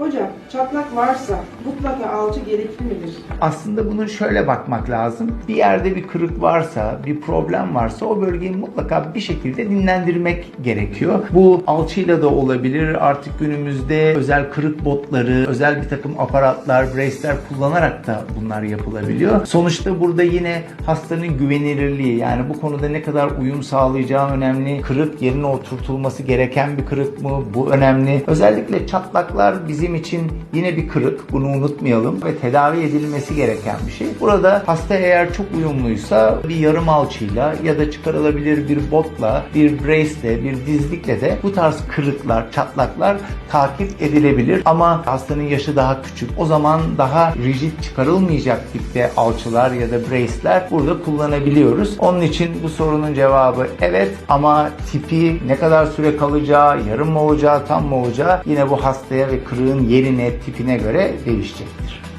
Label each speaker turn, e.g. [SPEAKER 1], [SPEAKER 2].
[SPEAKER 1] Hocam çatlak varsa mutlaka alçı gerekli midir?
[SPEAKER 2] Aslında bunu şöyle bakmak lazım. Bir yerde bir kırık varsa, bir problem varsa o bölgeyi mutlaka bir şekilde dinlendirmek gerekiyor. Bu alçıyla da olabilir. Artık günümüzde özel kırık botları, özel bir takım aparatlar, brace'ler kullanarak da bunlar yapılabiliyor. Sonuçta burada yine hastanın güvenilirliği yani bu konuda ne kadar uyum sağlayacağı önemli. Kırık yerine oturtulması gereken bir kırık mı? Bu önemli. Özellikle çatlaklar bizim için yine bir kırık. Bunu unutmayalım ve tedavi edilmesi gereken bir şey. Burada hasta eğer çok uyumluysa bir yarım alçıyla ya da çıkarılabilir bir botla, bir brace'le, bir dizlikle de bu tarz kırıklar, çatlaklar takip edilebilir. Ama hastanın yaşı daha küçük. O zaman daha rigid çıkarılmayacak tipte alçılar ya da brace'ler burada kullanabiliyoruz. Onun için bu sorunun cevabı evet ama tipi ne kadar süre kalacağı, yarım mı olacağı, tam mı olacağı yine bu hastaya ve kırığın yerine, tipine göre değişecektir.